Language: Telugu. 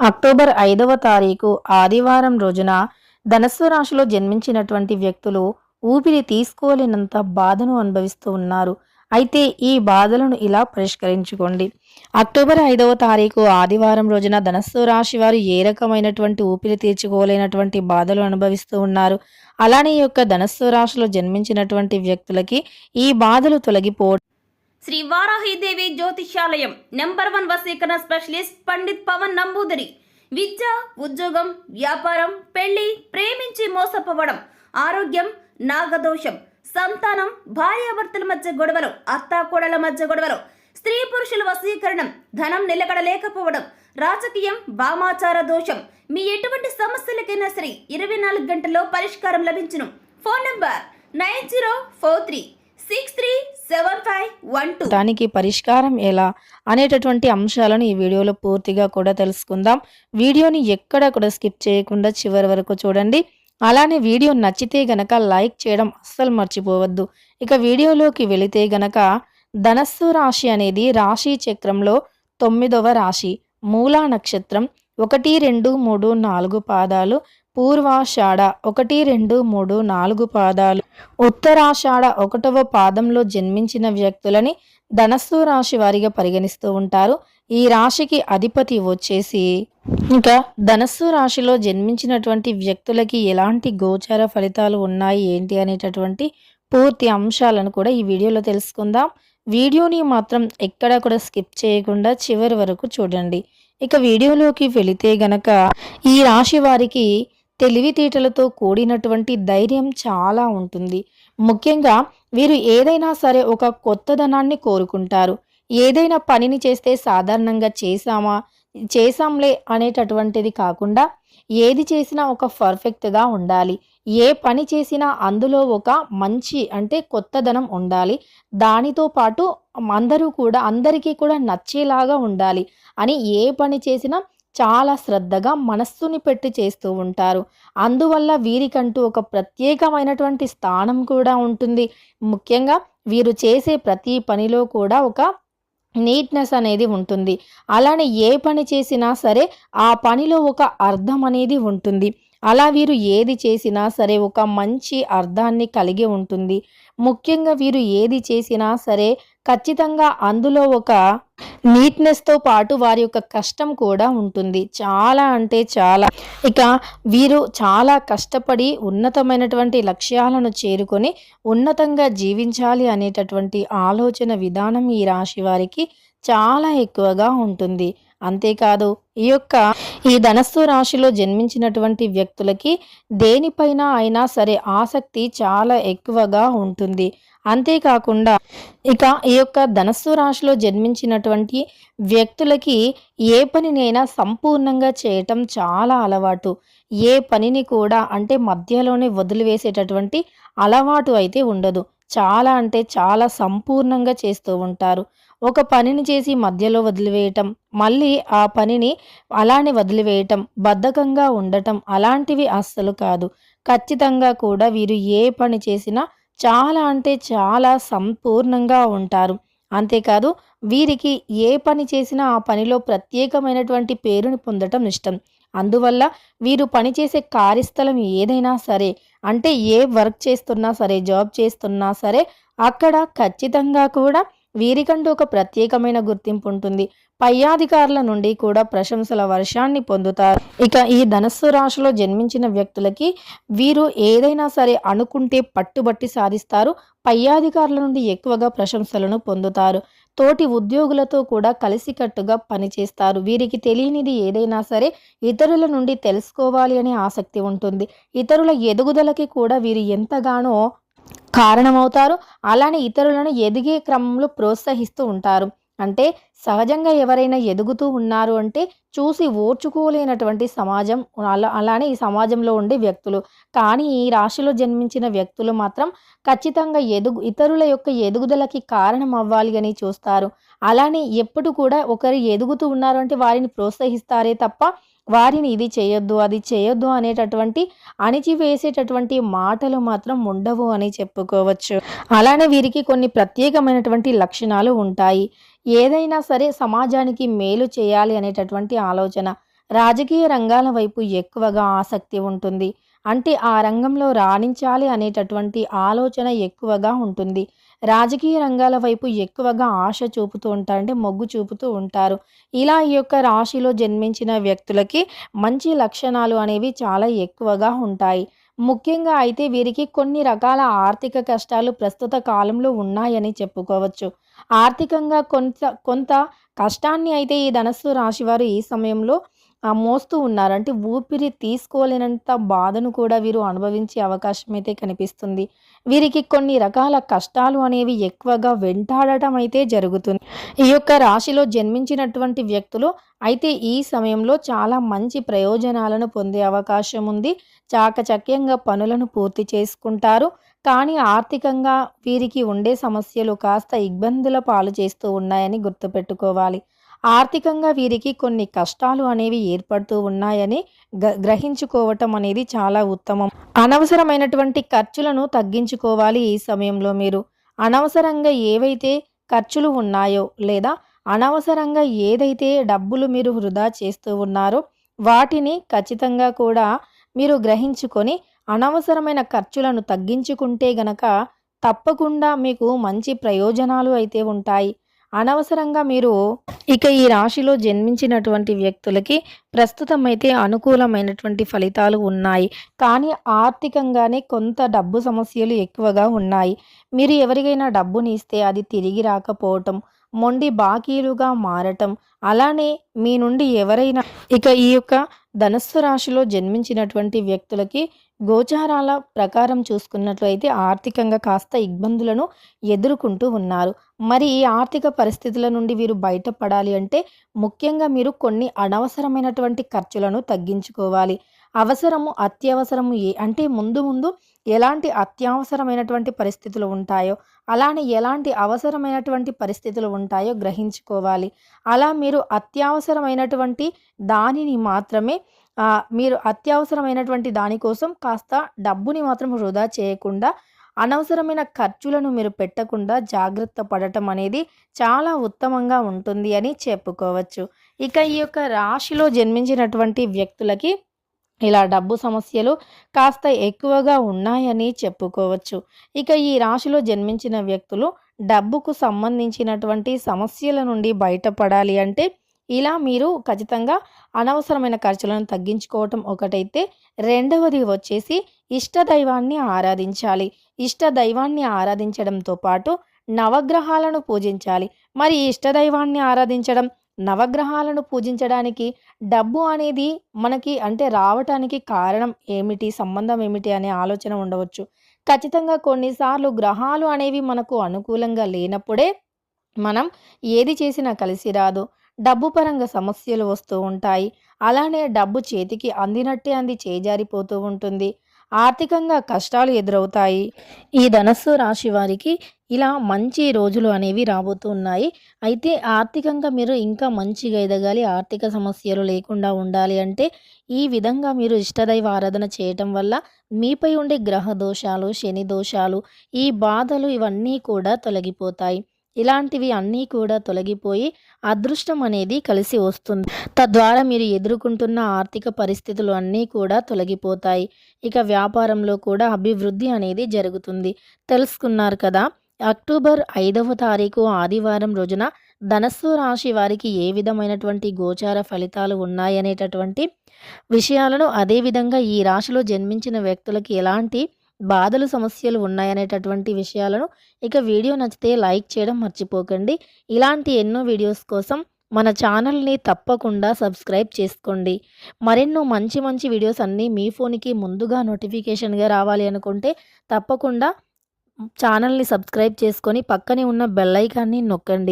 అక్టోబర్ ఐదవ తారీఖు ఆదివారం రోజున ధనస్సు రాశిలో జన్మించినటువంటి వ్యక్తులు ఊపిరి తీసుకోలేనంత బాధను అనుభవిస్తూ ఉన్నారు. అయితే ఈ బాధలను ఇలా పరిష్కరించుకోండి. అక్టోబర్ ఐదవ తారీఖు ఆదివారం రోజున ధనస్సు రాశి వారు ఏ రకమైనటువంటి ఊపిరి తీర్చుకోలేనటువంటి బాధలు అనుభవిస్తూ ఉన్నారు. అలానే ఈ యొక్క ధనస్సు రాశిలో జన్మించినటువంటి వ్యక్తులకి ఈ బాధలు తొలగిపో శ్రీ వారాహిదేవి జ్యోతిష్యాలయం నెంబర్ వన్ వసీకరణ స్పెషలిస్ట్ పండిత్ పవన్ నంబూదరి. విద్య ఉద్యోగం వ్యాపారం పెళ్ళి ప్రేమించి మోసపోవడం ఆరోగ్యం నాగదోషం సంతానం భార్యాభర్తల మధ్య గొడవలు అత్తాకోడల మధ్య గొడవలు స్త్రీ పురుషుల వశీకరణం ధనం నిలకడలేకపోవడం రాజకీయం వామాచార దోషం. మీ ఎటువంటి సమస్యలకైనా సరే ఇరవై నాలుగు గంటల్లో పరిష్కారం లభించును. Phone number nine zero four three. దానికి పరిష్కారం ఎలా అనేటటువంటి అంశాలను ఈ వీడియోలో పూర్తిగా కూడా తెలుసుకుందాం. వీడియోని ఎక్కడ కూడా స్కిప్ చేయకుండా చివరి వరకు చూడండి. అలానే వీడియో నచ్చితే గనక లైక్ చేయడం అస్సలు మర్చిపోవద్దు. ఇక వీడియోలోకి వెళితే గనక ధనస్సు రాశి అనేది రాశి చక్రంలో తొమ్మిదవ రాశి. మూలా నక్షత్రం ఒకటి రెండు మూడు నాలుగు పాదాలు. పూర్వాషాఢ ఒకటి రెండు మూడు నాలుగు పాదాలు. ఉత్తరాషాఢ ఒకటవ పాదంలో జన్మించిన వ్యక్తులని ధనస్సు రాశి వారిగా పరిగణిస్తూ ఉంటారు. ఈ రాశికి అధిపతి వచ్చేసి ఇంకా ధనస్సు రాశిలో జన్మించినటువంటి వ్యక్తులకి ఎలాంటి గోచార ఫలితాలు ఉన్నాయి ఏంటి అనేటటువంటి పూర్తి అంశాలను కూడా ఈ వీడియోలో తెలుసుకుందాం. వీడియోని మాత్రం ఎక్కడ కూడా స్కిప్ చేయకుండా చివరి వరకు చూడండి. ఇక వీడియోలోకి వెళితే గనక ఈ రాశి వారికి తెలివితేటలతో కూడినటువంటి ధైర్యం చాలా ఉంటుంది. ముఖ్యంగా వీరు ఏదైనా సరే ఒక కొత్తదనాన్ని కోరుకుంటారు. ఏదైనా పనిని చేస్తే సాధారణంగా చేసామా చేసాంలే అనేటటువంటిది కాకుండా ఏది చేసినా ఒక పర్ఫెక్ట్గా ఉండాలి. ఏ పని చేసినా అందులో ఒక మంచి అంటే కొత్తదనం ఉండాలి. దానితో పాటు అందరూ కూడా అందరికీ కూడా నచ్చేలాగా ఉండాలి అని ఏ పని చేసినా చాలా శ్రద్ధగా మనస్సుని పెట్టి చేస్తూ ఉంటారు. అందువల్ల వీరికంటూ ఒక ప్రత్యేకమైనటువంటి స్థానం కూడా ఉంటుంది. ముఖ్యంగా వీరు చేసే ప్రతి పనిలో కూడా ఒక నీట్నెస్ అనేది ఉంటుంది. అలానే ఏ పని చేసినా సరే ఆ పనిలో ఒక అర్థం అనేది ఉంటుంది. అలా వీరు ఏది చేసినా సరే ఒక మంచి అర్థాన్ని కలిగి ఉంటుంది. ముఖ్యంగా వీరు ఏది చేసినా సరే ఖచ్చితంగా అందులో ఒక నీట్నెస్తో పాటు వారి యొక్క కష్టం కూడా ఉంటుంది. చాలా అంటే చాలా. ఇక వీరు చాలా కష్టపడి ఉన్నతమైనటువంటి లక్ష్యాలను చేరుకొని ఉన్నతంగా జీవించాలి అనేటటువంటి ఆలోచన విధానం ఈ రాశి వారికి చాలా ఎక్కువగా ఉంటుంది. అంతేకాదు ఈ యొక్క ఈ ధనస్సు రాశిలో జన్మించినటువంటి వ్యక్తులకి దేనిపైన అయినా సరే ఆసక్తి చాలా ఎక్కువగా ఉంటుంది. అంతేకాకుండా ఇక ఈ యొక్క ధనస్సు రాశిలో జన్మించినటువంటి వ్యక్తులకి ఏ పనినైనా సంపూర్ణంగా చేయటం చాలా అలవాటు. ఏ పనిని కూడా అంటే మధ్యలోనే వదిలివేసేటటువంటి అలవాటు అయితే ఉండదు. చాలా అంటే చాలా సంపూర్ణంగా చేస్తూ ఉంటారు. ఒక పనిని చేసి మధ్యలో వదిలివేయటం మళ్ళీ ఆ పనిని అలానే వదిలివేయటం బద్ధకంగా ఉండటం అలాంటివి అస్సలు కాదు. ఖచ్చితంగా కూడా వీరు ఏ పని చేసినా చాలా అంటే చాలా సంపూర్ణంగా ఉంటారు. అంతేకాదు వీరికి ఏ పని చేసినా ఆ పనిలో ప్రత్యేకమైనటువంటి పేరుని పొందటం ఇష్టం. అందువల్ల వీరు పనిచేసే కార్యస్థలం ఏదైనా సరే అంటే ఏ వర్క్ చేస్తున్నా సరే జాబ్ చేస్తున్నా సరే అక్కడ ఖచ్చితంగా కూడా వీరికంటూ ఒక ప్రత్యేకమైన గుర్తింపు ఉంటుంది. పై అధికారుల నుండి కూడా ప్రశంసల వర్షాన్ని పొందుతారు. ఇక ఈ ధనస్సు రాశిలో జన్మించిన వ్యక్తులకి వీరు ఏదైనా సరే అనుకుంటే పట్టుబట్టి సాధిస్తారు. పై అధికారుల నుండి ఎక్కువగా ప్రశంసలను పొందుతారు. తోటి ఉద్యోగులతో కూడా కలిసికట్టుగా పనిచేస్తారు. వీరికి తెలియనిది ఏదైనా సరే ఇతరుల నుండి తెలుసుకోవాలి అనే ఆసక్తి ఉంటుంది. ఇతరుల ఎదుగుదలకి కూడా వీరు ఎంతగానో కారణమవుతారు. అలానే ఇతరులను ఎదిగే క్రమంలో ప్రోత్సహిస్తూ ఉంటారు. అంటే సహజంగా ఎవరైనా ఎదుగుతూ ఉన్నారు అంటే చూసి ఓర్చుకోలేనటువంటి సమాజం అలా అలానే ఈ సమాజంలో ఉండే వ్యక్తులు. కానీ ఈ రాశిలో జన్మించిన వ్యక్తులు మాత్రం ఖచ్చితంగా ఎదుగు ఇతరుల యొక్క ఎదుగుదలకి కారణం అవ్వాలి అని చూస్తారు. అలానే ఎప్పుడు కూడా ఒకరు ఎదుగుతూ ఉన్నారు అంటే వారిని ప్రోత్సహిస్తారే తప్ప వారిని ఇది చేయొద్దు అది చేయొద్దు అనేటటువంటి అణిచివేసేటటువంటి మాటలు మాత్రం ఉండవు అని చెప్పుకోవచ్చు. అలానే వీరికి కొన్ని ప్రత్యేకమైనటువంటి లక్షణాలు ఉంటాయి. ఏదైనా సరే సమాజానికి మేలు చేయాలి అనేటటువంటి ఆలోచన. రాజకీయ రంగాల వైపు ఎక్కువగా ఆసక్తి ఉంటుంది. అంటే ఆ రంగంలో రాణించాలి అనేటటువంటి ఆలోచన ఎక్కువగా ఉంటుంది. రాజకీయ రంగాల వైపు ఎక్కువగా ఆశ చూపుతూ ఉంటారు అంటే మొగ్గు చూపుతూ ఉంటారు. ఇలా ఈ యొక్క రాశిలో జన్మించిన వ్యక్తులకి మంచి లక్షణాలు అనేవి చాలా ఎక్కువగా ఉంటాయి. ముఖ్యంగా అయితే వీరికి కొన్ని రకాల ఆర్థిక కష్టాలు ప్రస్తుత కాలంలో ఉన్నాయని చెప్పుకోవచ్చు. ఆర్థికంగా కొంత కొంత కష్టాన్ని అయితే ఈ ధనస్సు రాశివారు ఈ సమయంలో మోస్తూ ఉన్నారు. అంటే ఊపిరి తీసుకోలేనంత బాధను కూడా వీరు అనుభవించే అవకాశం అయితే కనిపిస్తుంది. వీరికి కొన్ని రకాల కష్టాలు అనేవి ఎక్కువగా వెంటాడటం అయితే జరుగుతుంది. ఈ యొక్క రాశిలో జన్మించినటువంటి వ్యక్తులు అయితే ఈ సమయంలో చాలా మంచి ప్రయోజనాలను పొందే అవకాశం ఉంది. చాకచక్యంగా పనులను పూర్తి చేసుకుంటారు. కానీ ఆర్థికంగా వీరికి ఉండే సమస్యలు కాస్త ఇబ్బందుల పాలు చేస్తూ ఉన్నాయని గుర్తుపెట్టుకోవాలి. ఆర్థికంగా వీరికి కొన్ని కష్టాలు అనేవి ఏర్పడుతూ ఉన్నాయని గ- గ్రహించుకోవటం అనేది చాలా ఉత్తమం. అనవసరమైనటువంటి ఖర్చులను తగ్గించుకోవాలి ఈ సమయంలో మీరు. అనవసరంగా ఏవైతే ఖర్చులు ఉన్నాయో లేదా అనవసరంగా ఏదైతే డబ్బులు మీరు వృధా చేస్తూ ఉన్నారో వాటిని ఖచ్చితంగా కూడా మీరు గ్రహించుకొని అనవసరమైన ఖర్చులను తగ్గించుకుంటే గనక తప్పకుండా మీకు మంచి ప్రయోజనాలు అయితే ఉంటాయి. అనవసరంగా మీరు ఇక ఈ రాశిలో జన్మించినటువంటి వ్యక్తులకి ప్రస్తుతం అయితే అనుకూలమైనటువంటి ఫలితాలు ఉన్నాయి. కానీ ఆర్థికంగానే కొంత డబ్బు సమస్యలు ఎక్కువగా ఉన్నాయి. మీరు ఎవరికైనా డబ్బుని ఇస్తే అది తిరిగి రాకపోవటం మొండి బాకీలుగా మారటం అలానే మీ నుండి ఎవరైనా ఇక ఈ యొక్క ధనస్సు రాశిలో జన్మించినటువంటి వ్యక్తులకి గోచారాల ప్రకారం చూసుకున్నట్లయితే ఆర్థికంగా కాస్త ఇబ్బందులను ఎదుర్కొంటూ ఉన్నారు. మరి ఈ ఆర్థిక పరిస్థితుల నుండి వీరు బయటపడాలి అంటే ముఖ్యంగా మీరు కొన్ని అనవసరమైనటువంటి ఖర్చులను తగ్గించుకోవాలి. అవసరము అత్యవసరము ఏ అంటే ముందు ముందు ఎలాంటి అత్యవసరమైనటువంటి పరిస్థితులు ఉంటాయో అలానే ఎలాంటి అవసరమైనటువంటి పరిస్థితులు ఉంటాయో గ్రహించుకోవాలి. అలా మీరు అత్యవసరమైనటువంటి దానిని మాత్రమే మీరు అత్యవసరమైనటువంటి దానికోసం కాస్త డబ్బుని మాత్రం వృధా చేయకుండా అనవసరమైన ఖర్చులను మీరు పెట్టకుండా జాగ్రత్త పడటం అనేది చాలా ఉత్తమంగా ఉంటుంది అని చెప్పుకోవచ్చు. ఇక ఈ యొక్క రాశిలో జన్మించినటువంటి వ్యక్తులకి ఇలా డబ్బు సమస్యలు కాస్త ఎక్కువగా ఉన్నాయని చెప్పుకోవచ్చు. ఇక ఈ రాశిలో జన్మించిన వ్యక్తులు డబ్బుకు సంబంధించినటువంటి సమస్యల నుండి బయటపడాలి అంటే ఇలా మీరు ఖచ్చితంగా అనవసరమైన ఖర్చులను తగ్గించుకోవటం ఒకటైతే రెండవది వచ్చేసి ఇష్టదైవాన్ని ఆరాధించాలి. ఇష్ట దైవాన్ని ఆరాధించడంతో పాటు నవగ్రహాలను పూజించాలి. మరి ఇష్ట ఇష్టదైవాన్ని ఆరాధించడం నవగ్రహాలను పూజించడానికి డబ్బు అనేది మనకి అంటే రావటానికి కారణం ఏమిటి? సంబంధం ఏమిటి? అనే ఆలోచన ఉండవచ్చు. ఖచ్చితంగా కొన్నిసార్లు గ్రహాలు అనేవి మనకు అనుకూలంగా లేనప్పుడే మనం ఏది చేసినా కలిసి రాదు. డబ్బు పరంగా సమస్యలు వస్తూ ఉంటాయి. అలానే డబ్బు చేతికి అందినట్టే అంది చేజారిపోతూ ఉంటుంది. ఆర్థికంగా కష్టాలు ఎదురవుతాయి. ఈ ధనస్సు రాశి వారికి ఇలా మంచి రోజులు అనేవి రాబోతున్నాయి అయితే ఆర్థికంగా మీరు ఇంకా మంచిగా ఎదగాలి ఆర్థిక సమస్యలు లేకుండా ఉండాలి అంటే ఈ విధంగా మీరు ఇష్టదైవ ఆరాధన చేయటం వల్ల మీపై ఉండే గ్రహ దోషాలు శని దోషాలు ఈ బాధలు ఇవన్నీ కూడా తొలగిపోతాయి. ఇలాంటివి అన్నీ కూడా తొలగిపోయి అదృష్టం అనేది కలిసి వస్తుంది. తద్వారా మీరు ఎదుర్కొంటున్న ఆర్థిక పరిస్థితులు అన్నీ కూడా తొలగిపోతాయి. ఇక వ్యాపారంలో కూడా అభివృద్ధి అనేది జరుగుతుంది. తెలుసుకున్నారు కదా అక్టోబర్ ఐదవ తారీఖు ఆదివారం రోజున ధనస్సు రాశి వారికి ఏ విధమైనటువంటి గోచార ఫలితాలు ఉన్నాయనేటటువంటి విషయాలను అదేవిధంగా ఈ రాశిలో జన్మించిన వ్యక్తులకి ఎలాంటి బాధలు సమస్యలు ఉన్నాయనేటటువంటి విషయాలను ఇక వీడియో నచ్చితే లైక్ చేయడం మర్చిపోకండి. ఇలాంటి ఎన్నో వీడియోస్ కోసం మన ఛానల్ని తప్పకుండా సబ్స్క్రైబ్ చేసుకోండి. మరెన్నో మంచి మంచి వీడియోస్ అన్నీ మీ ఫోన్కి ముందుగా నోటిఫికేషన్గా రావాలి అనుకుంటే తప్పకుండా ఛానల్ని సబ్స్క్రైబ్ చేసుకొని పక్కనే ఉన్న బెల్ ఐకాన్ని నొక్కండి.